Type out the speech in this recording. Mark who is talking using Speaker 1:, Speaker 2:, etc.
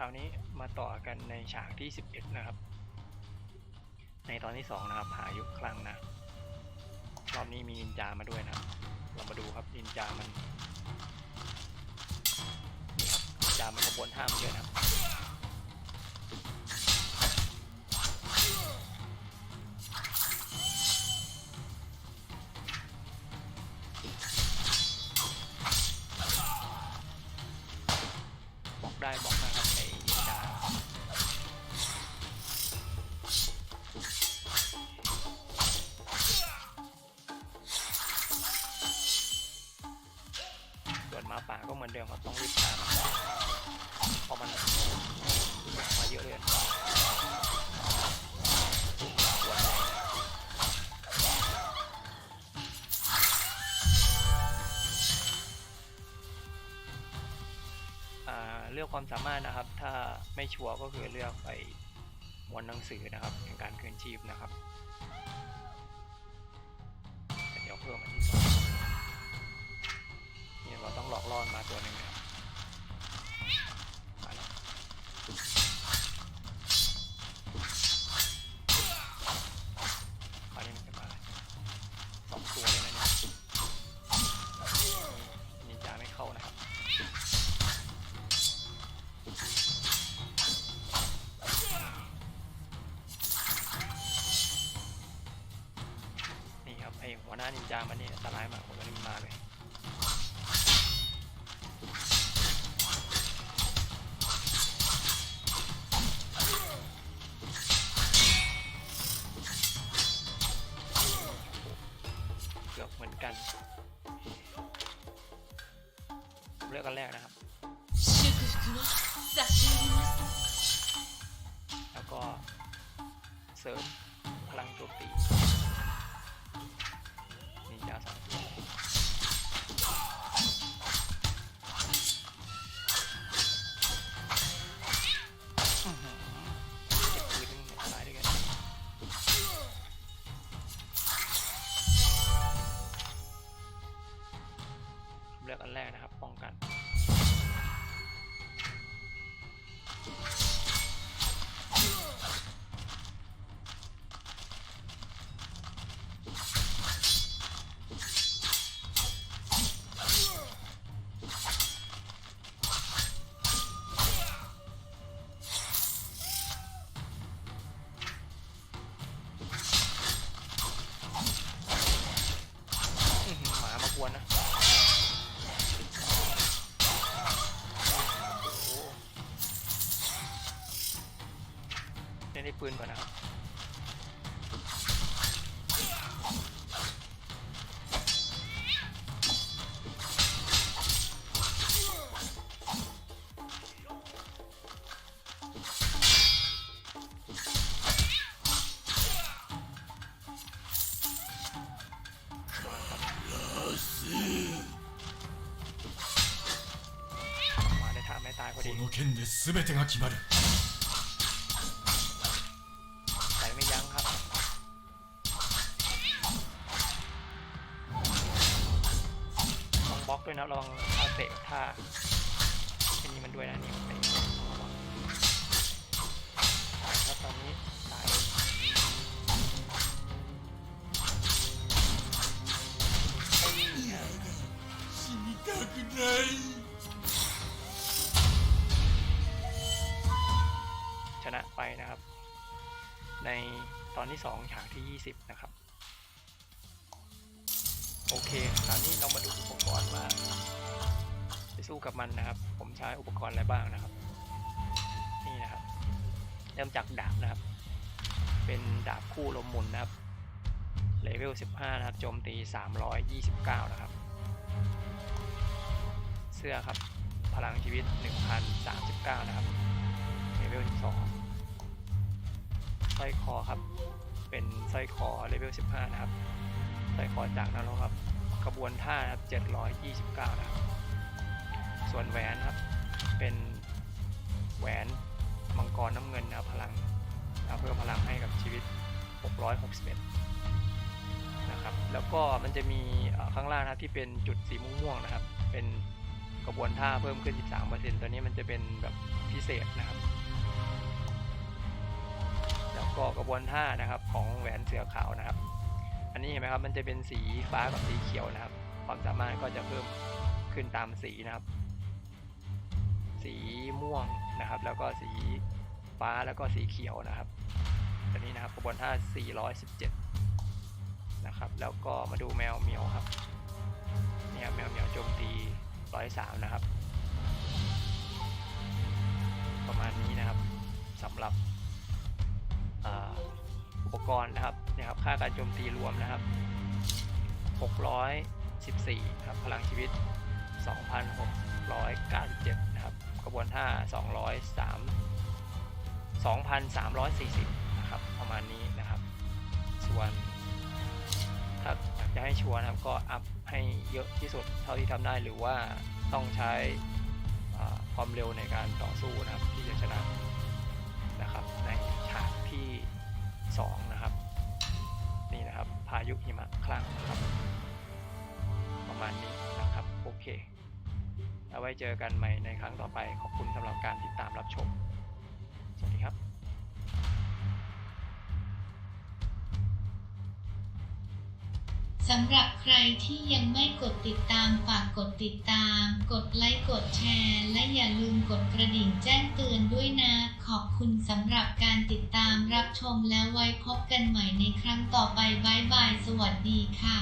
Speaker 1: ราวนี้มาต่อกันในฉากที่ 11 นะครับ ในตอนที่ 2 นะครับ หายุคคลังนะ รอบนี้มีนินจามาด้วยนะครับ เรามาดูครับนินจามันนี่ครับนินจามันขบวนห้ามเยอะนะครับ ป่าก็เหมือนเดิมครับต้องรีบฆ่าเพราะมันมาเยอะเลยส่วนใหญ่อ่าเลือกความสามารถนะครับ ถ้าไม่ชัวร์ก็คือเลือกไปมวนหนังสือนะครับในการคืนชีพนะครับ เดี๋ยวเพิ่มอันที่สอง รองหลอกล่อมาตัวหนึ่งนะครับมาแล้วมานี่มันจะมาสองตัวเลยนะเนี่ยนินจาไม่เข้านะครับนี่ครับไอหัวหน้านินจามันนี่อันตรายมากผมก็เลยมาเลย เหมือนกันเลือกกันแรกนะครับ แล้วก็เสริมพลังตัวตีนี่ยาสอง ปืนก่อนนะครับ มาได้ทางไม่ตายพอ
Speaker 2: こ
Speaker 1: ดี
Speaker 2: の剣で全てが決まる
Speaker 1: วยนะระวังท่าเตะท่าอันนี้มันด้วยนะนี่มันเตะระวังแล้วตอนนี้ตายไอ้นี่ฮะ
Speaker 2: 死にたくない
Speaker 1: ชนะไปนะครับ ในตอนที่ 2 ฉากที่ 20 นะครับ โอเค คราวนี้เรามาดูอุปกรณ์ว่าไปสู้กับมันนะครับ ผมใช้อุปกรณ์อะไรบ้างนะครับ นี่นะครับ เริ่มจากดาบนะครับ เป็นดาบคู่ลมมุนนะครับ เลเวล 15 นะครับ โจมตี 329 นะครับ เสื้อครับ พลังชีวิต 1,039 นะครับ เลเวล 12สร้อยคอครับ เป็นสร้อยคอเลเวล 15 นะครับ ใสร้อยคอจากนรกครับกระบวนท่าครับ729นะครับส่วนแหวนครับเป็นแหวนมังกรน้ำเงินนะพลังนะเพิ่มพลังให้กับชีวิต 661 นะครับ แล้วก็มันจะมีข้างล่างนะที่เป็นจุดสีม่วงๆนะครับ เป็นกระบวนท่าเพิ่มขึ้น 13%ตัวนี้มันจะเป็นแบบพิเศษนะครับ แล้วก็กระบวนท่านะครับของแหวนเสือขาวนะครับ อันนี้เห็นไหมครับมันจะเป็นสีฟ้ากับสีเขียวนะครับ ความสามารถก็จะเพิ่มขึ้นตามสีนะครับ สีม่วงนะครับ แล้วก็สีฟ้าแล้วก็สีเขียวนะครับตัวนี้นะครับกระบวนท่า417 นะครับ แล้วก็มาดูแมวเหมียวครับเนี่ยแมวเหมียวโจมตี103นะครับ ประมาณนี้นะครับสำหรับอ่า อุปกรณ์นะครับนี่ยครับ ค่าการโจมตีรวมนะครับ 614ครับพลังชีวิต 2,697นะครับกระบวนท่า203 2,340นะครับประมาณนี้นะครับ ส่วนถ้าอยากจะให้ชัวร์นะครับก็อัพให้เยอะที่สุดเท่าที่ทำได้หรือว่าต้องใช้ความเร็วในการต่อสู้นะครับที่จะชนะ 2 นะครับ นี่นะครับ พายุหิมะคลั่งครับ ประมาณนี้นะครับ โอเค เอาไว้เจอกันใหม่ในครั้งต่อไป ขอบคุณสำหรับการติด
Speaker 3: สำหรับใครที่ยังไม่กดติดตามฝากกดติดตาม กดไลค์กดแชร์ และอย่าลืมกดกระดิ่งแจ้งเตือนด้วยนะ ขอบคุณสำหรับการติดตามรับชมแล้วไว้พบกันใหม่ในครั้งต่อไปบายบาย สวัสดีค่ะ